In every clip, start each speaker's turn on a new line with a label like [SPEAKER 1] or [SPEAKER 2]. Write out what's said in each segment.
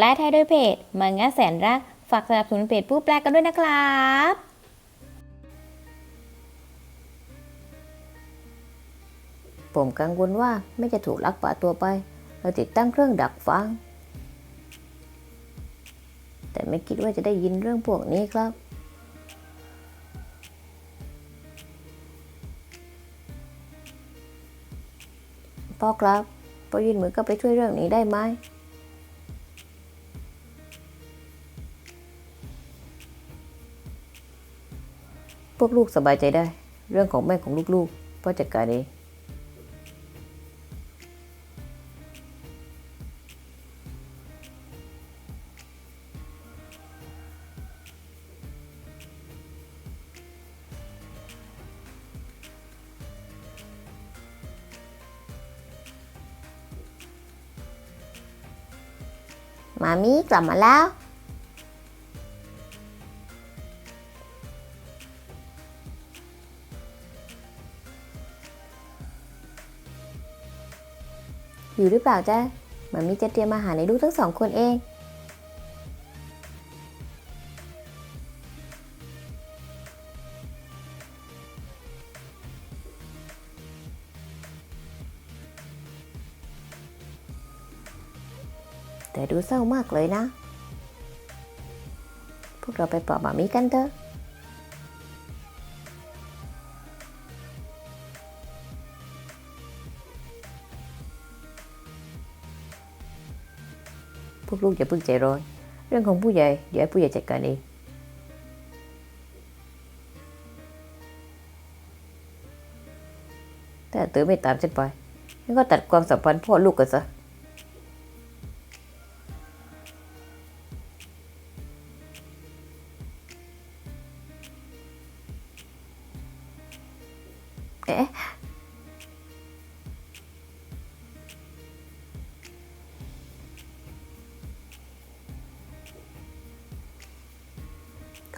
[SPEAKER 1] แปลไทยโดยเพจมังงะแสนรัก ฝากสนับสนุนเพจผู้แปลกันด้วยนะครับ
[SPEAKER 2] ผมกังวลว่าไม่จะถูกลักพาตัวไป เราติดตั้งเครื่องดักฟัง แต่ไม่คิดว่าจะได้ยินเรื่องพวกนี้ครับ พ่อครับพ่อยื่นมือก็ไปช่วยเรื่องนี้ได้ไหม พวกลูกสบายใจได้ เรื่องของแม่ของลูกๆพ่อจัดการเองมามีกลับมาแล้ว อยู่หรือเปล่าจ๊ะมามีจะเตรียมอาหารในลูกทั้งสองคนเอง แต่ดูเศร้ามากเลยนะ พวกเราไปปลอบหมามีกันเถอะ ลูกอย่าเพิ่งใจร้อน เรื่องของผู้ใหญ่เดี๋ยวให้ผู้ใหญ่จัดการเองแต่เต๋อไม่ตามฉันไปงั้นก็ตัดความสัมพันธ์พ่อลูกกันซะเอ๊ะ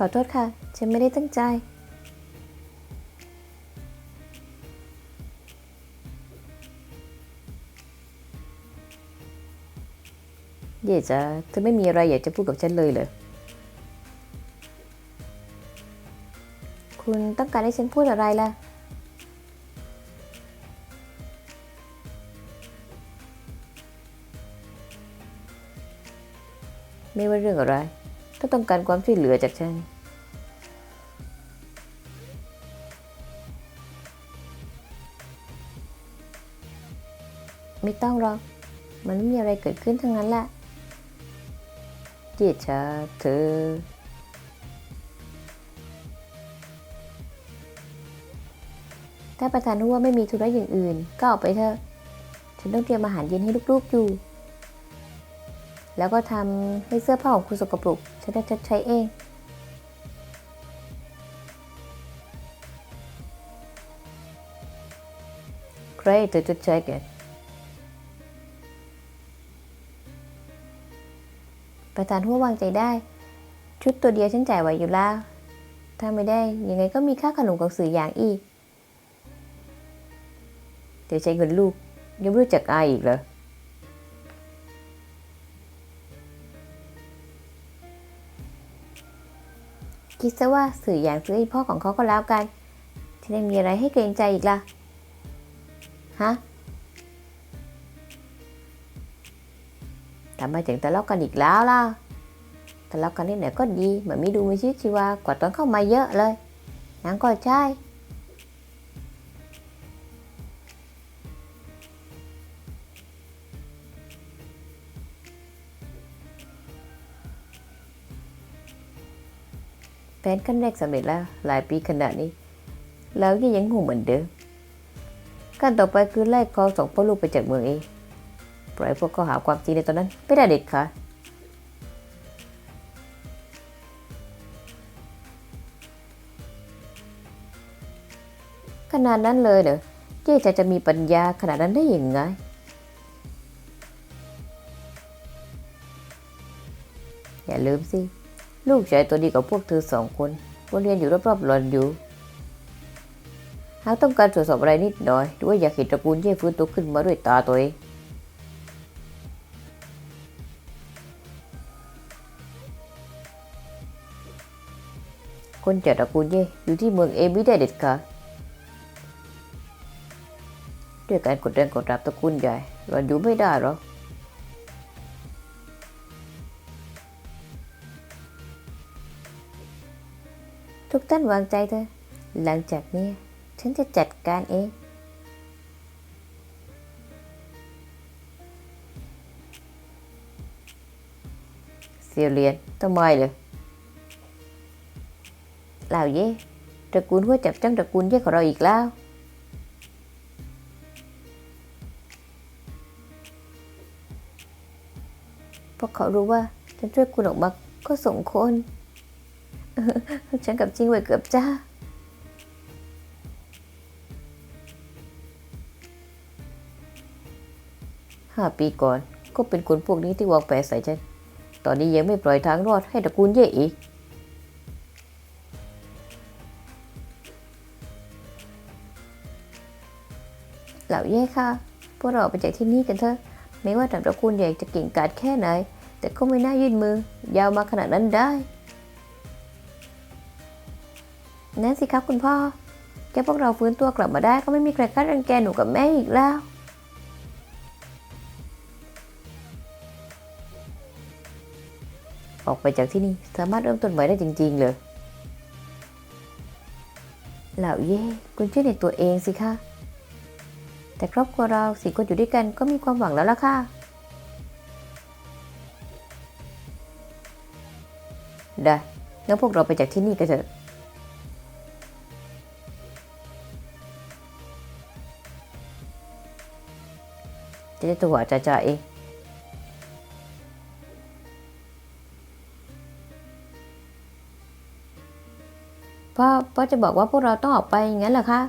[SPEAKER 2] ขอโทษค่ะ ฉันไม่ได้ตั้งใจ เย่จ้ะเธอไม่มีอะไรอยากจะพูดกับฉันเลยเหรอ คุณต้องการให้ฉันพูดอะไรล่ะ ไม่ว่าเรื่องอะไร ถ้าต้องการความช่วยเหลือจากฉัน ไม่ต้องหรอก มันไม่มีอะไรเกิดขึ้นทั้งนั้นแหละเจียชาเธอ ถ้าประธานรู้ว่าไม่มีธุระอย่างอื่น ก็ออกไปเถอะ ฉันต้องเตรียมอาหารเย็นให้ลูกๆอยู่ แล้วก็ทำให้เสื้อผ้าของคุณสกปรกฉันจะชดใช้เอง ใครจะชดใช้แกประธานหัววางใจได้ ชุดตัวเดียวฉันจ่ายไหวอยู่แล้ว ถ้าไม่ได้ยังไงก็มีค่าขนมของสื่ออย่างอีก เดี๋ยวใช้เงินลูกยังไม่รู้จักอายอีกเหรอ คิดซะว่าสื่ออย่างซื้อให้พ่อของเขาก็แล้วกันจะได้มีอะไรให้เกรงใจอีกล่ะ ฮะทำไมถึงทะเลาะกันอีกแล้วล่ะทะเลาะกันนิดหน่อยก็ดีเหมือนไม่ดูมีชีวิตชีวากว่าตอนเข้ามาเยอะเลยนั่นก็ใช่ แผนขั้นแรกสำเร็จแล้วหลายปีขนาดนี้ แล้วยังยังงูเหมือนเดิมขั้นต่อไปคือไล่คอสองพ่อลูกไปจากเมืองเองปล่อยพวกเขาหาความจริงในตอนนั้นไม่ได้เด็ดขาดขนาดนั้นเลยเหรอเจ๊จะจะมีปัญญาขนาดนั้นได้ยังไง อย่าลืมสิ ลูกชายตัวดีกับพวกเธอสองคนวนเรียนอยู่รอบๆหลอนอยู่ หากต้องการตรวจสอบอะไรนิดหน่อยหรือว่าอยากเห็นตระกูลเย่ฟื้นตัวขึ้นมาด้วยตาตัวเองคนจากตระกูลเย่อยู่ที่เมืองเอมิได้เด็ดขาดด้วยการกดดันกดรับตระกูลใหญ่หลอนอยู่ไม่ได้หรอก ทุกท่านวางใจเถอะ หลังจากนี้ ฉันจะจัดการเองเสียเรียนทำไมเลยเหล่าเย่ตระกูลหัวจับจ้องตระกูลเย่ของเราอีกแล้วเพราะเขารู้ว่าฉันช่วยคุณออกมาก็สมควร ฉันกับจริงไว้เกือบจ้า ห้าปีก่อน ก็เป็นคนพวกนี้ที่วางแผนใส่ฉัน ตอนนี้ยังไม่ปล่อยทางรอดให้ตระกูลเย่อีก เหล่าเย่ค่ะ พวกเราไปจากที่นี่กันเถอะ ไม่ว่าตระกูลใหญ่จะเก่งกาจแค่ไหน แต่ก็ไม่น่ายื่นมือ ยาวมาขนาดนั้นได้ นั่นสิครับคุณพ่อแค่พวกเราฟื้นตัวกลับมาได้ก็ไม่มีใครคาดรังแกหนูกับแม่อีกแล้ว ออกไปจากที่นี่สามารถเริ่มต้นใหม่ได้จริง ๆ เลย เหล่าเย่คุณเชื่อในตัวเองสิคะแต่ครอบครัวเราสี่คนอยู่ด้วยกันก็มีความหวังแล้วล่ะค่ะ ได้ งั้นพวกเราไปจากที่นี่กันเถอะ จะได้ตัวจ่าจ่าเองพ่อพ่อจะบอกว่าพวกเราต้องออกไปอย่างนั้นเหรอคะ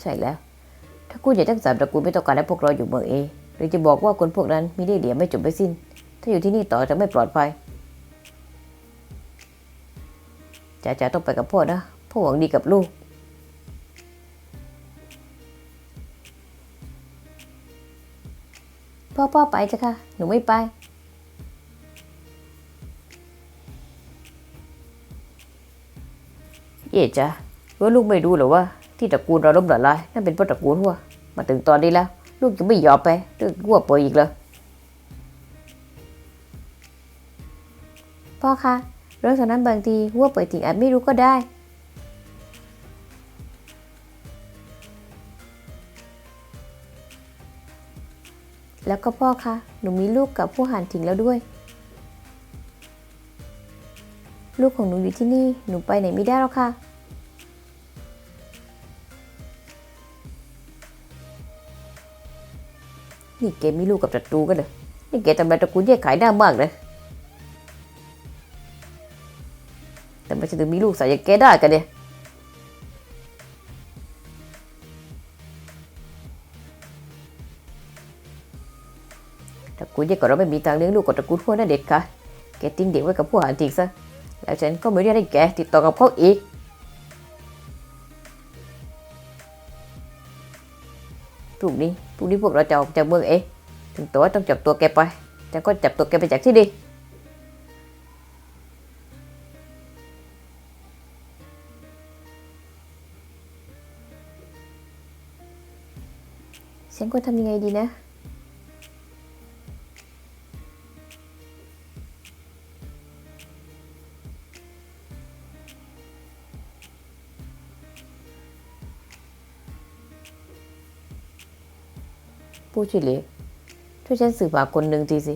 [SPEAKER 2] ใช่แล้ว ถ้าคุณอยากทั้งสามตระกูลไม่ต้องการให้พวกเราอยู่เมืองเอหรือจะบอกว่าคนพวกนั้นมีได้เหลี่ยมไม่จบไม่สิ้น ถ้าอยู่ที่นี่ต่อจะไม่ปลอดภัยจ๋าจ๋าต้องไปกับพ่อนะ พ่อหวังดีกับลูก พ่อพ่อไปจ้ะค่ะ หนูไม่ไป เย่จ้ะว่าลูกไม่รู้หรอว่า ที่ตระกูลเราล้มละลายนั่นเป็นเพราะตระกูลหัวมาถึงตอนนี้แล้ว ลูกจะไม่ยอมไปเรื่องหัวป่วยอีกเลยพ่อคะเรื่องนั้นบางทีหัวป่วยจริงอาจไม่รู้ก็ได้ แล้วก็พ่อคะหนูมีลูกกับผู้หันถิงแล้วด้วย ลูกของหนูอยู่ที่นี่หนูไปไหนไม่ได้แล้วค่ะ นี่แกมีลูกกับศัตรูกันเหรอนี่แกทำลายตระกูลแยกขายหน้ามากเลยแต่ไม่ใช่ถึงมีลูกใส่อย่างแกได้กันเนี่ย ตระกูลแยกกับเราไม่มีทางเลี้ยงลูกกับตระกูลพวกนั้นเด็ดค่ะแกทิ้งเด็กไว้กับผู้หารจริงซะแล้วฉันก็ไม่ได้ให้แกติดต่อกับเขาอีกพรุ่งนี้พรุ่งนี้พวกเราจะออกจากเมืองเองถึงตัวต้องจับตัวแกไปฉันก็จับตัวแกไปจากที่นี่ฉันควรทำยังไงดีนะ ผู้ช่วยเหลือช่วยฉันสืบหาคนหนึ่งทีสิ